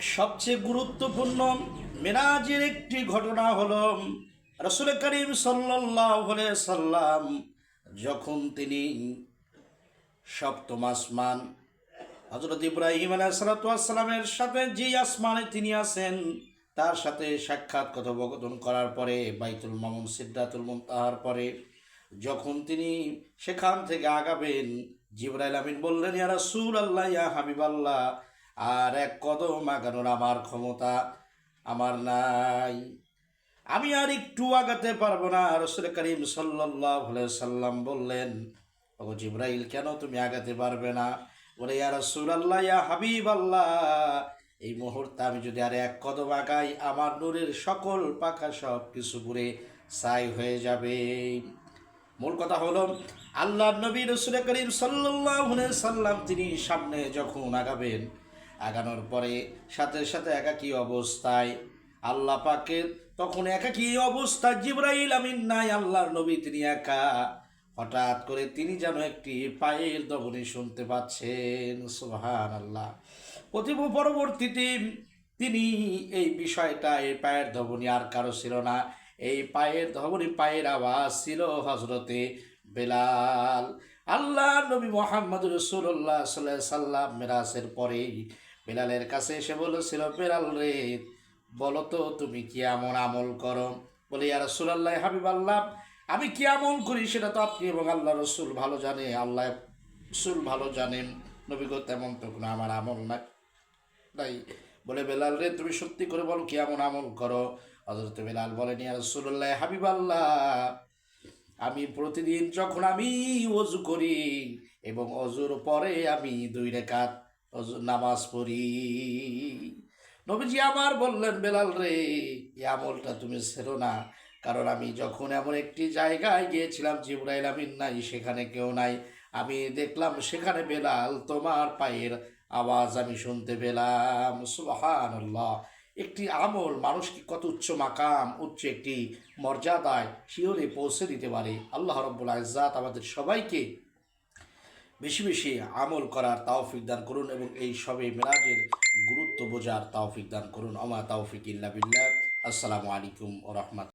সবচেয়ে গুরুত্বপূর্ণ মেরাজের একটি ঘটনা হল রসুল করিম সাল্লাম যখন তিনি সপ্তম আসমান হজরত ইব্রাহিম আলাইসালামের সাথে যে আসমানে তিনি আছেন, তার সাথে সাক্ষাৎ কথোপকথন করার পরে, বাইতুল মামুন, সিদ্ধাতুল মুনতাহার পরে যখন তিনি সেখান থেকে আগাবেন, জিব্রাইল আমিন বললেন, ইয়া রাসূল আল্লাহ ইয়া হাবিব আল্লাহ আর এক কদম আগানোর আমার ক্ষমতা আমার নাই। আমি আর একটু আগাতে পারব না। রসুল করিম সাল্লাহ সাল্লাম বললেন ও জিব্রাইল, কেন তুমি আগাতে পারবে না? বলে, ইয়া রসুল আল্লাহ ইয়া হাবিব আল্লাহ এই মুহূর্তে আমি যদি আর এক কদম আগাই, আমার নূরের সকল পাখা সব কিছু পুরে ছাই হয়ে যাবে। মূল কথা হলো আল্লাহ নবী রসুল করিম সাল্লাহ সাল্লাম তিনি সামনে যখন আগাবেন আগানোর পরে সাথে সাথে একাকী অবস্থায় আল্লাহ পাকের তখন একাকী অবস্থায় জিব্রাইল আমিন নাই আল্লাহর নবী তিনি একা। হঠাৎ করে তিনি যেন একটি পায়ের দবনি শুনতে পাচ্ছেন। সুহান আল্লাহ প্রতিভ পরবর্তীতে তিনি এই বিষয়টা, এই পায়ের ধবনি আর কারও ছিল না। এই পায়ের ধবনি পায়ের আওয়াজ ছিল হজরতে বেলাল। আল্লাহ নবী মোহাম্মদ রসুল্লাহ সাল্লাহ সাল্লাম মেরাসের পরেই বেলালের কাছে এসে বলেছিল বেলাল রে, বলো তো তুমি কি এমন আমল করো? বলে, ইয়া রসুল্লাহ হাবিব আল্লাহ, আমি কি আমল করি সেটা তো আপনি এবং আল্লাহ রসুল ভালো জানে, আল্লাহ রসুল ভালো জানেন নবীগ তেমন তো কোনো আমার আমল নাই নাই। বলে, বেলাল রে, তুমি সত্যি করে বলো কি এমন আমল করো? হজরত বেলাল বলেন, ইয়া রসুল্লাহ হাবিব আল্লাহ, আমি প্রতিদিন যখন আমি অজু করি এবং অজুর পরে আমি দুই অজু নামাজ পড়ি। নবীজি আমার বললেন, বেলাল রে, এই আমলটা তুমি ছেড়ো না। কারণ আমি যখন এমন একটি জায়গায় গিয়েছিলাম, জিব্রাইল আমিন নাই, সেখানে কেউ নাই। আমি দেখলাম সেখানে বেলাল, তোমার পায়ের আওয়াজ আমি শুনতে পেলাম। সুবাহান একটি আমল মানুষকে কত উচ্চ মাকাম, উচ্চ একটি মর্যাদায় শিওরে পৌঁছে দিতে পারে? আল্লাহ রব্বুল আজাত আমাদের সবাইকে বেশি বেশি আমল করার তাওফিক দান করুন এবং এই সবে মেরাজের গুরুত্ব বোঝার তাওফিক দান করুন। অমা তাওফিক ইল্লা বিল্লাহ। আসসালামু আলাইকুম ও রহমত